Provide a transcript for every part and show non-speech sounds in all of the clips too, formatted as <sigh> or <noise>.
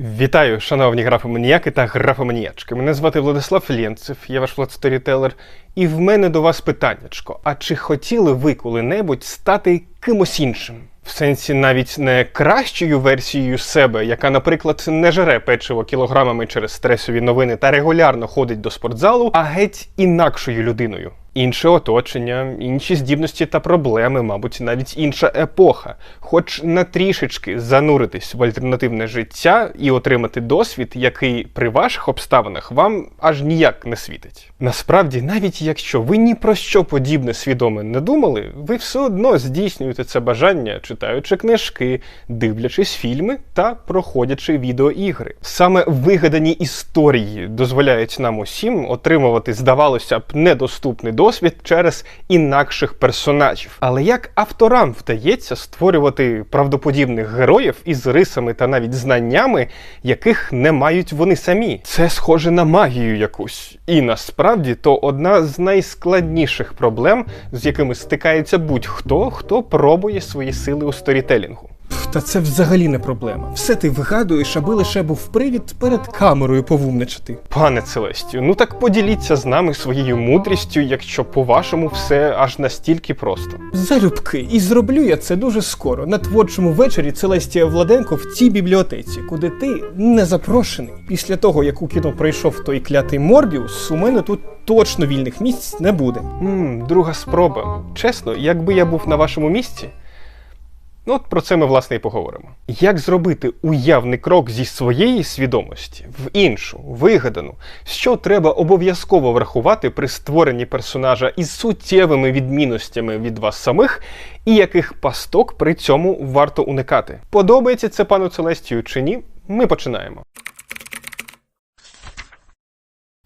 Вітаю, шановні графоманіяки та графоманіячки. Мене звати Владислав Лєнцев, я ваш влад-сторітелер, і в мене до вас питаннячко. А чи хотіли ви коли-небудь стати кимось іншим? В сенсі навіть не кращою версією себе, яка, наприклад, не жере печиво кілограмами через стресові новини та регулярно ходить до спортзалу, а геть інакшою людиною. Інше оточення, інші здібності та проблеми, мабуть, навіть інша епоха. Хоч на трішечки зануритись в альтернативне життя і отримати досвід, який при ваших обставинах вам аж ніяк не світить. Насправді, навіть якщо ви ні про що подібне свідоме не думали, ви все одно здійснюєте це бажання, читаючи книжки, дивлячись фільми та проходячи відеоігри. Саме вигадані історії дозволяють нам усім отримувати, здавалося б, недоступний досвід через інакших персонажів. Але як авторам вдається створювати правдоподібних героїв із рисами та навіть знаннями, яких не мають вони самі? Це схоже на магію якусь. І насправді то одна з найскладніших проблем, з якими стикається будь-хто, хто пробує свої сили у сторітелінгу. Та це взагалі не проблема. Все ти вигадуєш, аби лише був привід перед камерою повумничати. Пане Целестію, ну так поділіться з нами своєю мудрістю, якщо по-вашому все аж настільки просто. Залюбки, і зроблю я це дуже скоро, на творчому вечорі Целестія Владенко в цій бібліотеці, куди ти не запрошений. Після того, як у кіно пройшов той клятий Морбіус, у мене тут точно вільних місць не буде. Ммм, друга спроба. Чесно, якби я був на вашому місці. Ну, от про це ми власне і поговоримо. Як зробити уявний крок зі своєї свідомості в іншу, вигадану, що треба обов'язково врахувати при створенні персонажа із суттєвими відмінностями від вас самих, і яких пасток при цьому варто уникати? Подобається це пану Целестію чи ні? Ми починаємо.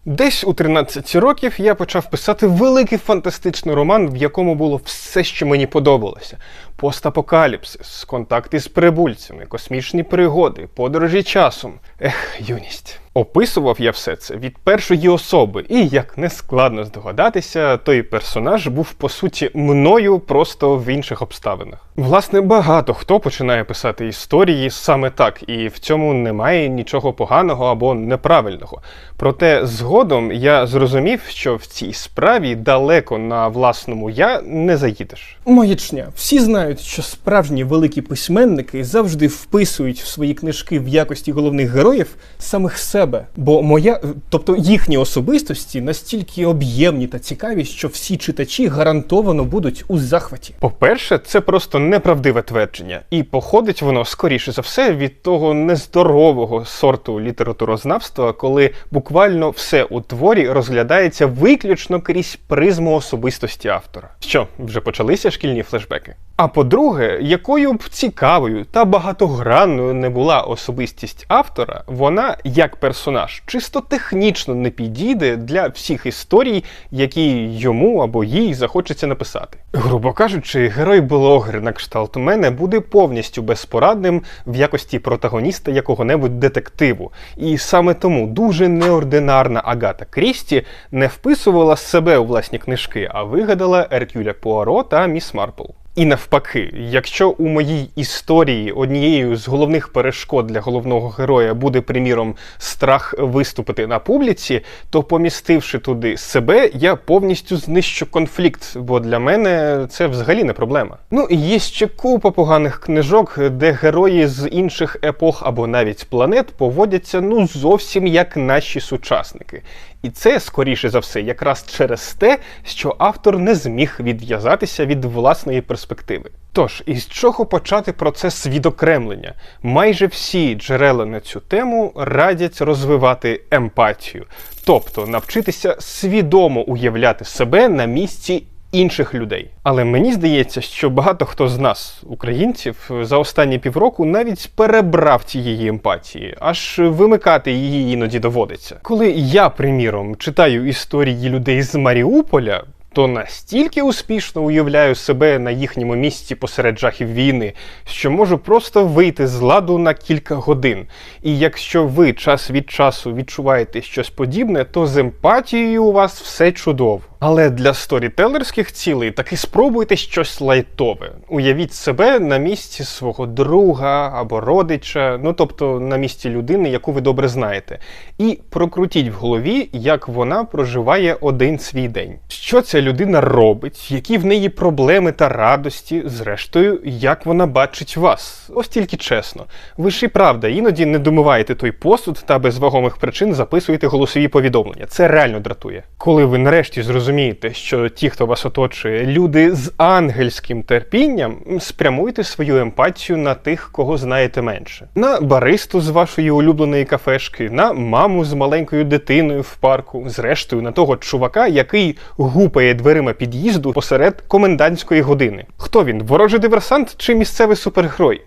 Десь у 13 років я почав писати великий фантастичний роман, в якому було все, що мені подобалося: постапокаліпсис, контакти з прибульцями, космічні пригоди, подорожі часом. Ех, юність. Описував я все це від першої особи, і, як не складно здогадатися, той персонаж був по суті мною просто в інших обставинах. Власне, багато хто починає писати історії саме так, і в цьому немає нічого поганого або неправильного. Проте згодом я зрозумів, що в цій справі далеко на власному я не заїдеш. Маячня. Всі знають, що справжні великі письменники завжди вписують в свої книжки в якості головних героїв самих себе. Бо моя, тобто їхні особистості настільки об'ємні та цікаві, що всі читачі гарантовано будуть у захваті. По-перше, це просто неправдиве твердження, і походить воно скоріше за все від того нездорового сорту літературознавства, коли буквально все у творі розглядається виключно крізь призму особистості автора. Що, вже почалися шкільні флешбеки? А по-друге, якою б цікавою та багатогранною не була особистість автора, вона як персонаж чисто технічно не підійде для всіх історій, які йому або їй захочеться написати. Грубо кажучи, герой-блогер на кшталт мене буде повністю безпорадним в якості протагоніста якого-небудь детективу. І саме тому дуже неординарна Агата Крісті не вписувала себе у власні книжки, а вигадала Еркюля Пуаро та Міс Марпл. І навпаки, якщо у моїй історії однією з головних перешкод для головного героя буде, приміром, страх виступити на публіці, то помістивши туди себе, я повністю знищу конфлікт, бо для мене це взагалі не проблема. Ну є ще купа поганих книжок, де герої з інших епох або навіть планет поводяться ну зовсім як наші сучасники. І це, скоріше за все, якраз через те, що автор не зміг відв'язатися від власної перспективи. Тож, із чого почати процес відокремлення? Майже всі джерела на цю тему радять розвивати емпатію, тобто навчитися свідомо уявляти себе на місці інших людей. Але мені здається, що багато хто з нас, українців, за останні півроку навіть перебрав цієї емпатії, аж вимикати її іноді доводиться. Коли я, приміром, читаю історії людей з Маріуполя. То настільки успішно уявляю себе на їхньому місці посеред жахів війни, що можу просто вийти з ладу на кілька годин. І якщо ви час від часу відчуваєте щось подібне, то з емпатією у вас все чудово. Але для сторітелерських цілей таки спробуйте щось лайтове. Уявіть себе на місці свого друга або родича, ну тобто на місці людини, яку ви добре знаєте, і прокрутіть в голові, як вона проживає один свій день. Що ця людина робить, які в неї проблеми та радості, зрештою, як вона бачить вас. Ось тільки чесно. Ви ж і правда, іноді не домиваєте той посуд та без вагомих причин записуєте голосові повідомлення. Це реально дратує. Коли ви нарешті зрозумієте, що ті, хто вас оточує, люди з ангельським терпінням, спрямуйте свою емпатію на тих, кого знаєте менше. На баристу з вашої улюбленої кафешки, на маму з маленькою дитиною в парку, зрештою на того чувака, який гупає дверима під'їзду посеред комендантської години. Хто він? Ворожий диверсант чи місцевий супергерой?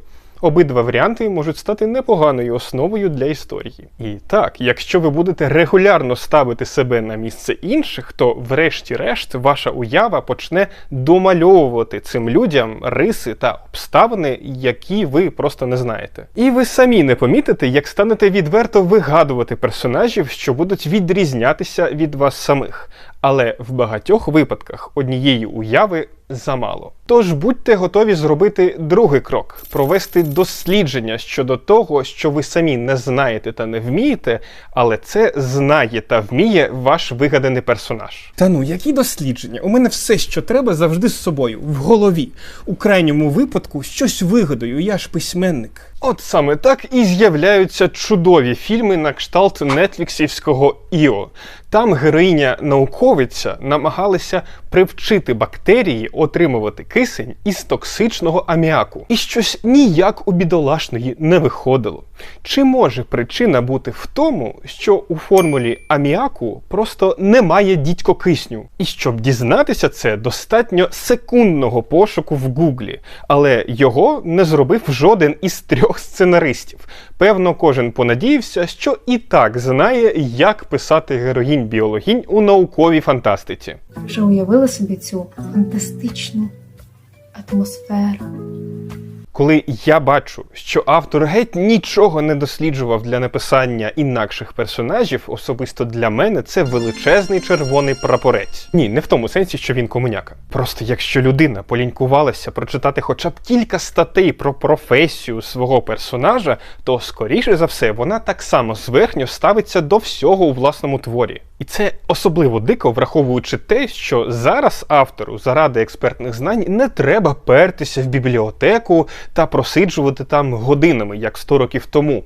Обидва варіанти можуть стати непоганою основою для історії. І так, якщо ви будете регулярно ставити себе на місце інших, то врешті-решт ваша уява почне домальовувати цим людям риси та обставини, які ви просто не знаєте. І ви самі не помітите, як станете відверто вигадувати персонажів, що будуть відрізнятися від вас самих. Але в багатьох випадках однієї уяви замало. Тож будьте готові зробити другий крок провести дослідження щодо того, що ви самі не знаєте та не вмієте, але це знає та вміє ваш вигаданий персонаж. Та ну, які дослідження? У мене все, що треба, завжди з собою, в голові. У крайньому випадку щось вигадую, я ж письменник. От саме так і з'являються чудові фільми на кшталт нетфліксівського Іо. Там героїня науковиця намагалася привчити бактерії отримувати кисень із токсичного аміаку. І щось ніяк у бідолашної не виходило. Чи може причина бути в тому, що у формулі аміаку просто немає дідько кисню? І щоб дізнатися це, достатньо секундного пошуку в Гуглі, але його не зробив жоден із трьох сценаристів. Певно, кожен понадіявся, що і так знає, як писати героїнь біологінь у науковій фантастиці. Вже уявили собі цю фантастичну атмосферу. Коли я бачу, що автор геть нічого не досліджував для написання інакших персонажів, особисто для мене це величезний червоний прапорець. Ні, не в тому сенсі, що він комуняка. Просто якщо людина полінькувалася прочитати хоча б кілька статей про професію свого персонажа, то скоріше за все вона так само зверхньо ставиться до всього у власному творі. І це особливо дико, враховуючи те, що зараз автору заради експертних знань не треба пертися в бібліотеку та просиджувати там годинами, як 100 років тому.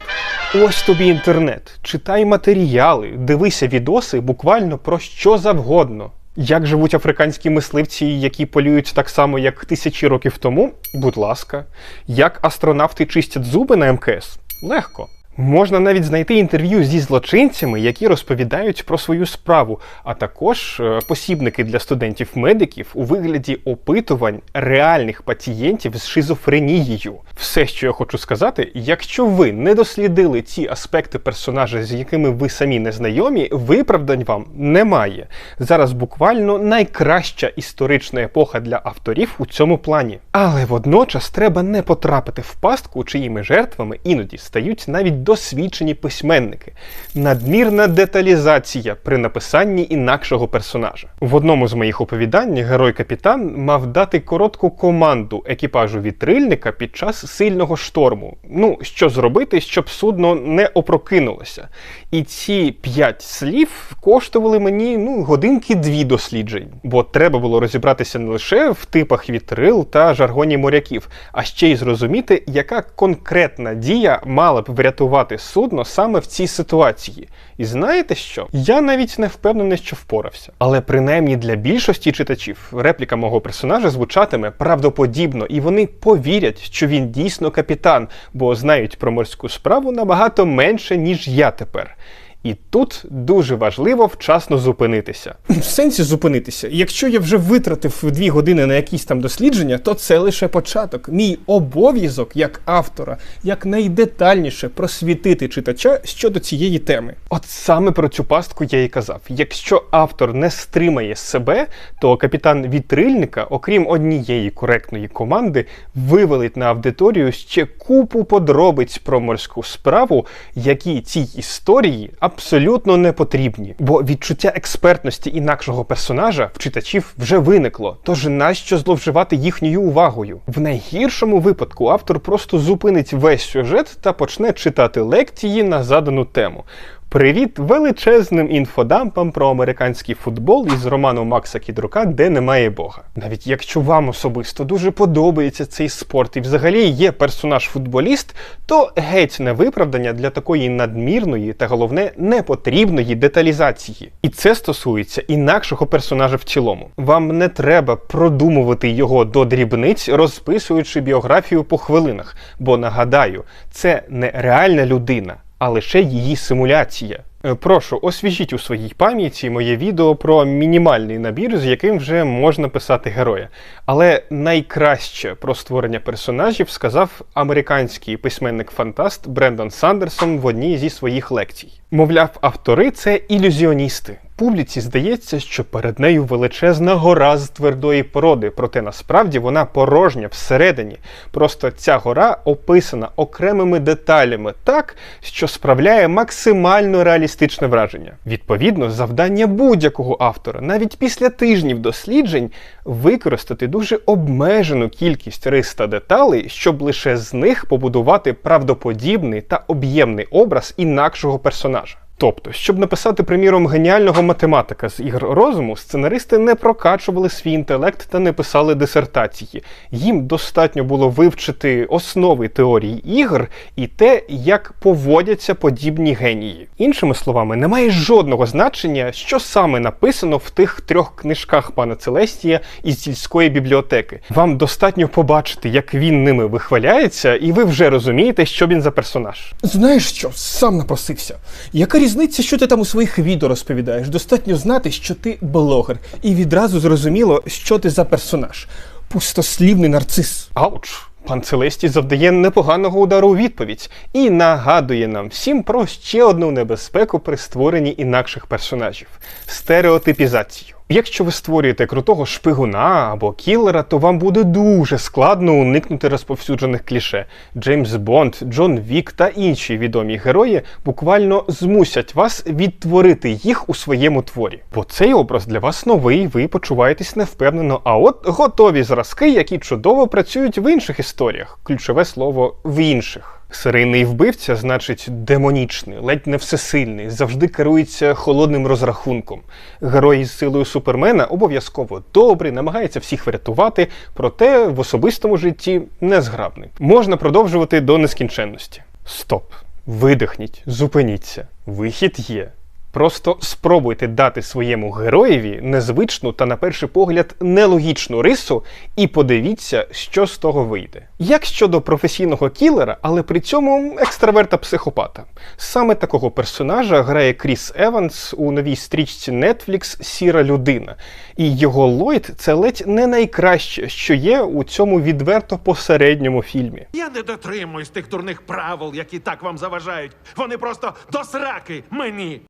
Ось тобі інтернет, читай матеріали, дивися відоси буквально про що завгодно. Як живуть африканські мисливці, які полюють так само, як тисячі років тому? Будь ласка. Як астронавти чистять зуби на МКС? Легко. Можна навіть знайти інтерв'ю зі злочинцями, які розповідають про свою справу, а також е, посібники для студентів-медиків у вигляді опитувань реальних пацієнтів з шизофренією. Все, що я хочу сказати, якщо ви не дослідили ці аспекти персонажа, з якими ви самі не знайомі, виправдань вам немає. Зараз буквально найкраща історична епоха для авторів у цьому плані. Але водночас треба не потрапити в пастку, чиїми жертвами іноді стають навіть досвідчені письменники. Надмірна деталізація при написанні інакшого персонажа. В одному з моїх оповідань герой капітан мав дати коротку команду екіпажу вітрильника під час сильного шторму. Ну, що зробити, щоб судно не опрокинулося. І ці п'ять слів коштували мені ну, годинки дві досліджень, бо треба було розібратися не лише в типах вітрил та жаргоні моряків, а ще й зрозуміти, яка конкретна дія мала б врятувати судно саме в цій ситуації. І знаєте що? Я навіть не впевнений, що впорався. Але принаймні для більшості читачів репліка мого персонажа звучатиме правдоподібно, і вони повірять, що він дійсно капітан, бо знають про морську справу набагато менше, ніж я тепер. І тут дуже важливо вчасно зупинитися. В сенсі зупинитися. Якщо я вже витратив дві години на якісь там дослідження, то це лише початок. Мій обов'язок як автора якнайдетальніше просвітити читача щодо цієї теми. От саме про цю пастку я і казав. Якщо автор не стримає себе, то капітан вітрильника, окрім однієї коректної команди, вивалить на аудиторію ще купу подробиць про морську справу, які цій історії абсолютно не потрібні, бо відчуття експертності інакшого персонажа в читачів вже виникло. Тож нащо зловживати їхньою увагою? В найгіршому випадку автор просто зупинить весь сюжет та почне читати лекції на задану тему. Привіт величезним інфодампам про американський футбол із роману Макса Кідрука, де немає Бога. Навіть якщо вам особисто дуже подобається цей спорт і взагалі є персонаж-футболіст, то геть не виправдання для такої надмірної та головне непотрібної деталізації. І це стосується інакшого персонажа в цілому. Вам не треба продумувати його до дрібниць, розписуючи біографію по хвилинах. Бо нагадаю, це не реальна людина а лише її симуляція. Е, Прошу, освіжіть у своїй пам'яті моє відео про мінімальний набір, з яким вже можна писати героя. Але найкраще про створення персонажів сказав американський письменник-фантаст Брендан Сандерсон в одній зі своїх лекцій. Мовляв, автори це ілюзіоністи. Публіці здається, що перед нею величезна гора з твердої породи, проте насправді вона порожня всередині. Просто ця гора описана окремими деталями так, що справляє максимально реалістичне враження. Відповідно, завдання будь-якого автора, навіть після тижнів досліджень, використати дуже обмежену кількість рис та деталей, щоб лише з них побудувати правдоподібний та об'ємний образ інакшого персонажа. Тобто, щоб написати, приміром, геніального математика з ігр розуму, сценаристи не прокачували свій інтелект та не писали дисертації. Їм достатньо було вивчити основи теорії ігр і те, як поводяться подібні генії. Іншими словами, немає жодного значення, що саме написано в тих трьох книжках пана Целестія із сільської бібліотеки. Вам достатньо побачити, як він ними вихваляється, і ви вже розумієте, що він за персонаж. Знаєш що, сам напросився. Яка різниця, що ти там у своїх відео розповідаєш? Достатньо знати, що ти блогер, і відразу зрозуміло, що ти за персонаж. Пустослівний нарцис. Ауч! Пан Целестій завдає непоганого удару у відповідь і нагадує нам всім про ще одну небезпеку при створенні інакших персонажів стереотипізацію. Якщо ви створюєте крутого шпигуна або кілера, то вам буде дуже складно уникнути розповсюджених кліше. Джеймс Бонд, Джон Вік та інші відомі герої буквально змусять вас відтворити їх у своєму творі. Бо цей образ для вас новий, ви почуваєтесь невпевнено. А от готові зразки, які чудово працюють в інших історіях. Ключове слово в інших. Серийний вбивця, значить, демонічний, ледь не всесильний, завжди керується холодним розрахунком. Герой із силою супермена обов'язково добрий, намагається всіх врятувати, проте в особистому житті незграбний. Можна продовжувати до нескінченності. Стоп! Видихніть, зупиніться. Вихід є. Просто спробуйте дати своєму героєві незвичну та, на перший погляд, нелогічну рису, і подивіться, що з того вийде. Як щодо професійного кілера, але при цьому екстраверта-психопата. Саме такого персонажа грає Кріс Еванс у новій стрічці Netflix Сіра людина. І його Ллойд – це ледь не найкраще, що є у цьому відверто посередньому фільмі. Я не дотримуюсь тих дурних правил, які так вам заважають. Вони просто до сраки мені.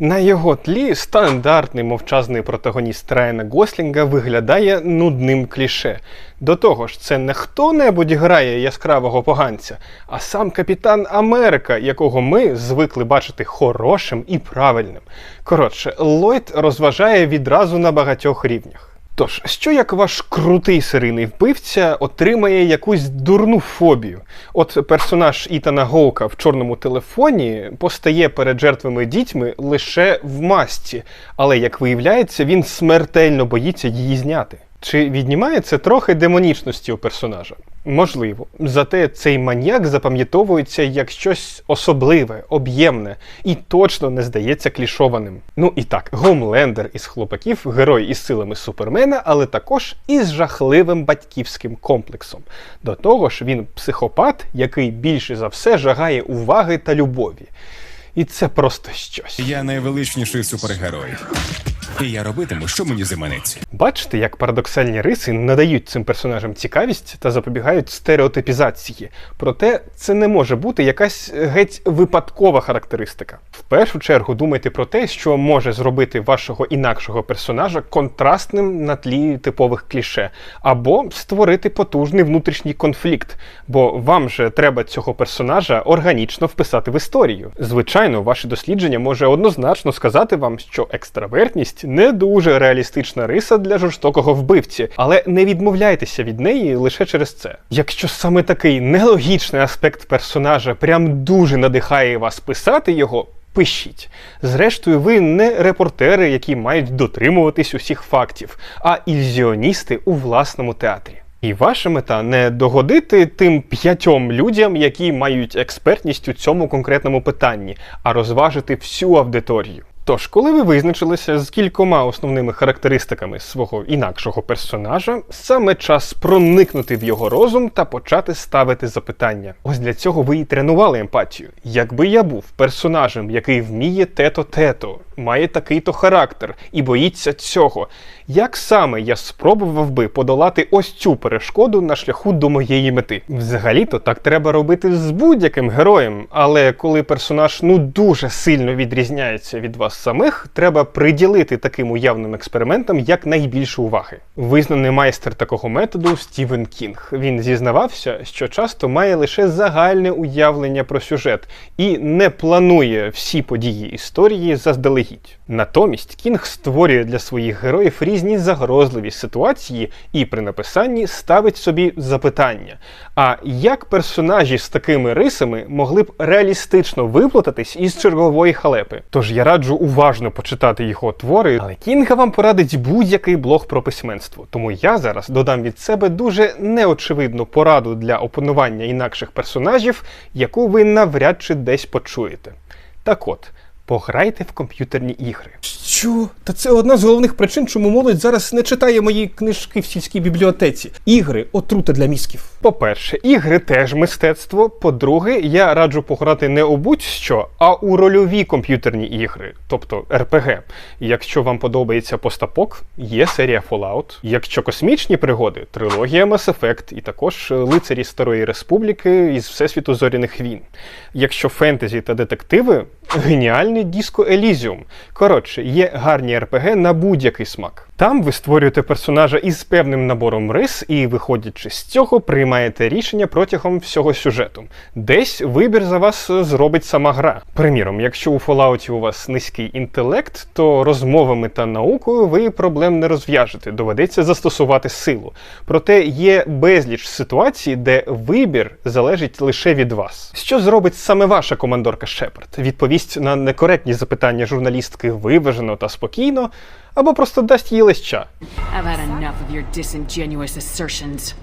На його тлі стандартний мовчазний протагоніст Райана Гослінга виглядає нудним кліше. До того ж, це не хто-небудь грає яскравого поганця, а сам капітан Америка, якого ми звикли бачити хорошим і правильним. Коротше, Ллойд розважає відразу на багатьох рівнях. Тож, що як ваш крутий серийний вбивця отримає якусь дурну фобію? От персонаж Ітана Гоука в чорному телефоні постає перед жертвами дітьми лише в масці, але як виявляється, він смертельно боїться її зняти. Чи віднімає це трохи демонічності у персонажа? Можливо. Зате цей маньяк запам'ятовується як щось особливе, об'ємне і точно не здається клішованим. Ну і так, Гомлендер із хлопаків, герой із силами Супермена, але також із жахливим батьківським комплексом. До того ж, він психопат, який більше за все жагає уваги та любові. І це просто щось. Я найвеличніший супергерой. І я робитиму, що мені заманеться. Бачите, як парадоксальні риси надають цим персонажам цікавість та запобігають стереотипізації. Проте це не може бути якась геть випадкова характеристика. В першу чергу думайте про те, що може зробити вашого інакшого персонажа контрастним на тлі типових кліше, або створити потужний внутрішній конфлікт, бо вам же треба цього персонажа органічно вписати в історію. Звичайно, ваше дослідження може однозначно сказати вам, що екстравертність не дуже реалістична риса для жорстокого вбивці, але не відмовляйтеся від неї лише через це. Якщо саме такий нелогічний аспект персонажа прям дуже надихає вас писати його. Пишіть. Зрештою, ви не репортери, які мають дотримуватись усіх фактів, а ілюзіоністи у власному театрі. І ваша мета не догодити тим п'ятьом людям, які мають експертність у цьому конкретному питанні, а розважити всю аудиторію. Тож, коли ви визначилися з кількома основними характеристиками свого інакшого персонажа, саме час проникнути в його розум та почати ставити запитання. Ось для цього ви і тренували емпатію. Якби я був персонажем, який вміє тето-тето, має такий-то характер і боїться цього, як саме я спробував би подолати ось цю перешкоду на шляху до моєї мети? Взагалі-то так треба робити з будь-яким героєм, але коли персонаж ну дуже сильно відрізняється від вас самих, треба приділити таким уявним експериментам як найбільше уваги. Визнаний майстер такого методу Стівен Кінг. Він зізнавався, що часто має лише загальне уявлення про сюжет і не планує всі події історії заздалегідь. Натомість Кінг створює для своїх героїв різні загрозливі ситуації і при написанні ставить собі запитання: а як персонажі з такими рисами могли б реалістично виплутатись із чергової халепи? Тож я раджу уважно почитати його твори, але Кінга вам порадить будь-який блог про письменство. Тому я зараз додам від себе дуже неочевидну пораду для опанування інакших персонажів, яку ви навряд чи десь почуєте. Так от. Пограйте в комп'ютерні ігри. Що? Та це одна з головних причин, чому молодь зараз не читає мої книжки в сільській бібліотеці. Ігри отрута для мізків. По-перше, ігри теж мистецтво. По-друге, я раджу пограти не у будь-що, а у рольові комп'ютерні ігри, тобто РПГ. Якщо вам подобається постапок, є серія Fallout. Якщо космічні пригоди, трилогія Mass Effect і також лицарі Старої Республіки із Всесвіту Зоряних війн. Якщо фентезі та детективи, геніальний Disco Elysium. Коротше, є гарні РПГ на будь-який смак. Там ви створюєте персонажа із певним набором рис, і, виходячи з цього, приймаєте рішення протягом всього сюжету. Десь вибір за вас зробить сама гра. Приміром, якщо у Fallout у вас низький інтелект, то розмовами та наукою ви проблем не розв'яжете, доведеться застосувати силу. Проте є безліч ситуацій, де вибір залежить лише від вас. Що зробить саме ваша командорка Шепард? Відповість на некоректні запитання журналістки виважено та спокійно, або просто дасть їй леща. I've had enough of your disingenuous assertions.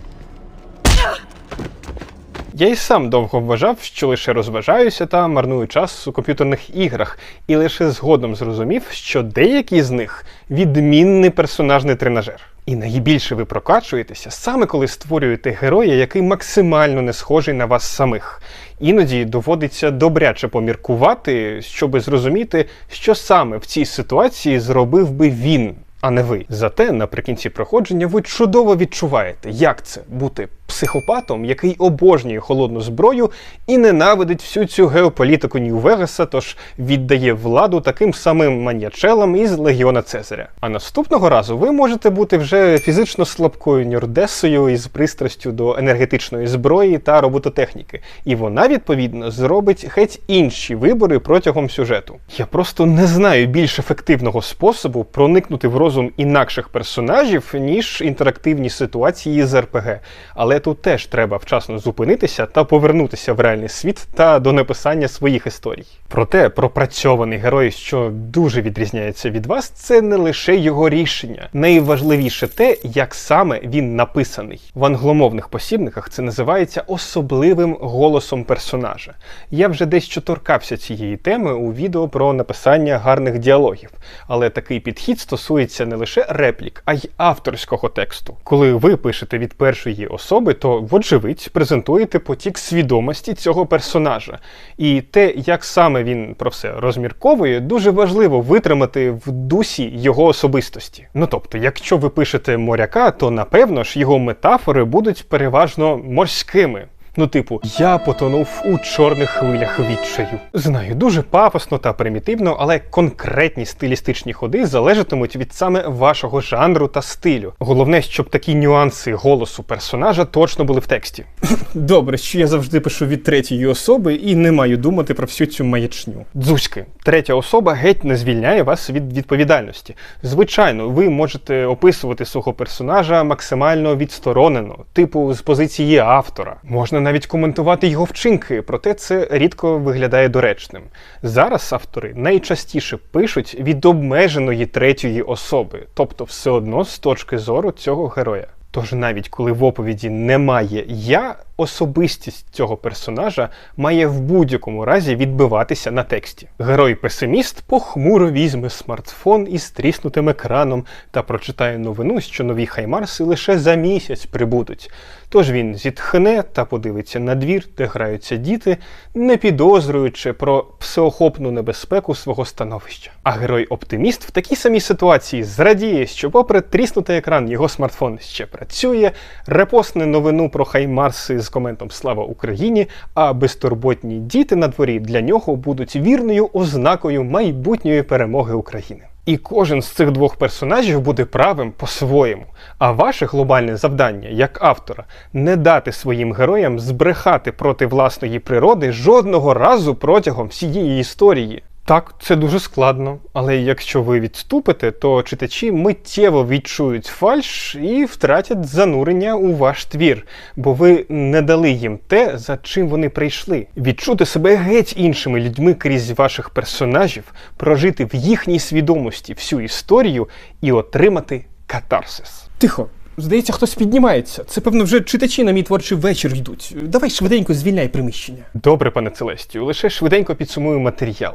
Я і сам довго вважав, що лише розважаюся та марную час у комп'ютерних іграх, і лише згодом зрозумів, що деякі з них відмінний персонажний тренажер. І найбільше ви прокачуєтеся саме коли створюєте героя, який максимально не схожий на вас самих. Іноді доводиться добряче поміркувати, щоби зрозуміти, що саме в цій ситуації зробив би він, а не ви. Зате наприкінці проходження ви чудово відчуваєте, як це бути психопатом, який обожнює холодну зброю і ненавидить всю цю геополітику Нью-Вегаса, тож віддає владу таким самим маньячелам із Легіона Цезаря. А наступного разу ви можете бути вже фізично слабкою нюрдесою із пристрастю до енергетичної зброї та робототехніки, і вона відповідно зробить геть інші вибори протягом сюжету. Я просто не знаю більш ефективного способу проникнути в розум інакших персонажів, ніж інтерактивні ситуації з РПГ. Але тут теж треба вчасно зупинитися та повернутися в реальний світ та до написання своїх історій. Проте пропрацьований герой, що дуже відрізняється від вас, це не лише його рішення. Найважливіше те, як саме він написаний. В англомовних посібниках це називається особливим голосом персонажа. Я вже дещо торкався цієї теми у відео про написання гарних діалогів, але такий підхід стосується не лише реплік, а й авторського тексту. Коли ви пишете від першої особи, то, вочевидь, презентуєте потік свідомості цього персонажа. І те, як саме він про все розмірковує, дуже важливо витримати в дусі його особистості. Ну тобто, якщо ви пишете моряка, то напевно ж його метафори будуть переважно морськими. Ну, типу, я потонув у чорних хвилях відчаю. Знаю, дуже пафосно та примітивно, але конкретні стилістичні ходи залежатимуть від саме вашого жанру та стилю. Головне, щоб такі нюанси голосу персонажа точно були в тексті. <laughs> Добре, що я завжди пишу від третьої особи і не маю думати про всю цю маячню. Дзузьки, третя особа геть не звільняє вас від відповідальності. Звичайно, ви можете описувати свого персонажа максимально відсторонено, типу з позиції автора. Можна навіть коментувати його вчинки, проте це рідко виглядає доречним. Зараз автори найчастіше пишуть від обмеженої третьої особи, тобто все одно з точки зору цього героя. Тож навіть коли в оповіді немає я, особистість цього персонажа має в будь-якому разі відбиватися на тексті. Герой-песиміст похмуро візьме смартфон із тріснутим екраном та прочитає новину, що нові хаймарси лише за місяць прибудуть. Тож він зітхне та подивиться на двір, де граються діти, не підозрюючи про всеохопну небезпеку свого становища. А герой-оптиміст в такій самій ситуації зрадіє, що, попри тріснутий екран, його смартфон ще працює, репостне новину про хаймарси з коментом Слава Україні, а безтурботні діти на дворі для нього будуть вірною ознакою майбутньої перемоги України. І кожен з цих двох персонажів буде правим по-своєму. А ваше глобальне завдання як автора не дати своїм героям збрехати проти власної природи жодного разу протягом всієї історії. Так, це дуже складно, але якщо ви відступите, то читачі миттєво відчують фальш і втратять занурення у ваш твір, бо ви не дали їм те, за чим вони прийшли. Відчути себе геть іншими людьми крізь ваших персонажів, прожити в їхній свідомості всю історію і отримати катарсис. Тихо. Здається, хтось піднімається. Це, певно, вже читачі на мій творчий вечір йдуть. Давай швиденько звільняй приміщення. Добре, пане Целестію, лише швиденько підсумую матеріал.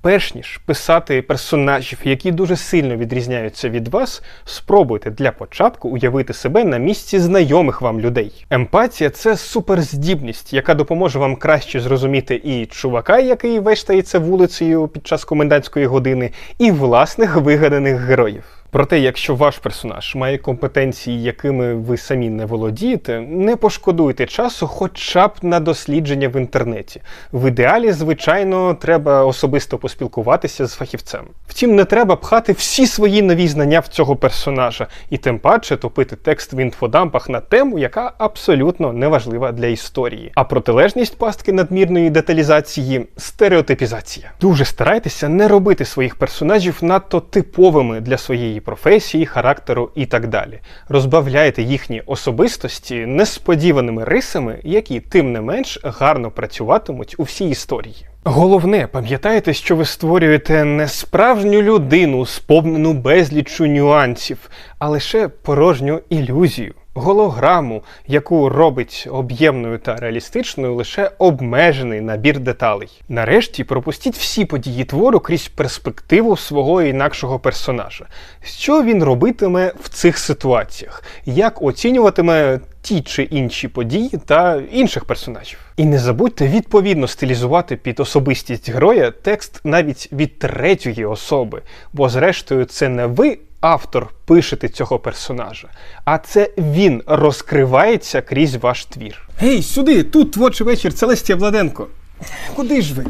Перш ніж писати персонажів, які дуже сильно відрізняються від вас, спробуйте для початку уявити себе на місці знайомих вам людей. Емпатія це суперздібність, яка допоможе вам краще зрозуміти і чувака, який вештається вулицею під час комендантської години, і власних вигаданих героїв. Проте, якщо ваш персонаж має компетенції, якими ви самі не володієте, не пошкодуйте часу хоча б на дослідження в інтернеті. В ідеалі, звичайно, треба особисто поспілкуватися з фахівцем. Втім, не треба пхати всі свої нові знання в цього персонажа, і тим паче топити текст в інфодампах на тему, яка абсолютно неважлива для історії. А протилежність пастки надмірної деталізації стереотипізація. Дуже старайтеся не робити своїх персонажів надто типовими для своєї професії, характеру і так далі. Розбавляйте їхні особистості несподіваними рисами, які тим не менш гарно працюватимуть у всій історії. Головне, пам'ятайте, що ви створюєте не справжню людину, сповнену безліччю нюансів, а лише порожню ілюзію, голограму, яку робить об'ємною та реалістичною лише обмежений набір деталей. Нарешті пропустіть всі події твору крізь перспективу свого інакшого персонажа. Що він робитиме в цих ситуаціях? Як оцінюватиме ті чи інші події та інших персонажів. І не забудьте відповідно стилізувати під особистість героя текст навіть від третьої особи, бо зрештою це не ви. Автор пишете цього персонажа, а це він розкривається крізь ваш твір. Гей, сюди, тут творчий вечір, Целестія Владенко. Куди ж ви?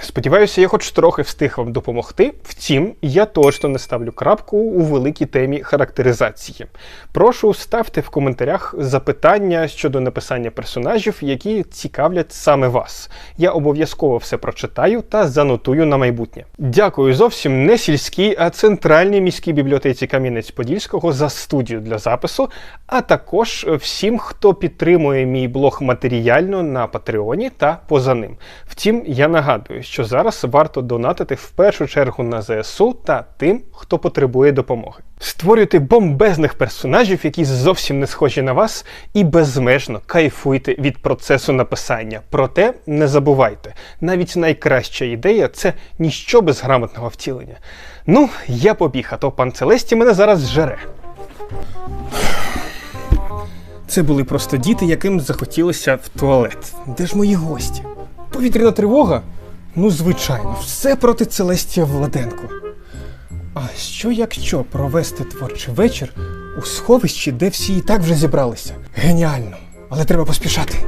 Сподіваюся, я хоч трохи встиг вам допомогти. Втім, я точно не ставлю крапку у великій темі характеризації. Прошу ставте в коментарях запитання щодо написання персонажів, які цікавлять саме вас. Я обов'язково все прочитаю та занотую на майбутнє. Дякую зовсім не сільській, а центральній міській бібліотеці Кам'янець-Подільського за студію для запису, а також всім, хто підтримує мій блог матеріально на Патреоні та поза ним. Втім, я нагадую, що зараз варто донатити в першу чергу на ЗСУ та тим, хто потребує допомоги. Створюйте бомбезних персонажів, які зовсім не схожі на вас, і безмежно кайфуйте від процесу написання. Проте не забувайте, навіть найкраща ідея це ніщо без грамотного втілення. Ну, я побіг, а то пан Целесті мене зараз зжере. Це були просто діти, яким захотілося в туалет. Де ж мої гості? Повітряна тривога? Ну, звичайно, все проти Целестія Владенко. А що якщо провести творчий вечір у сховищі, де всі і так вже зібралися? Геніально! Але треба поспішати.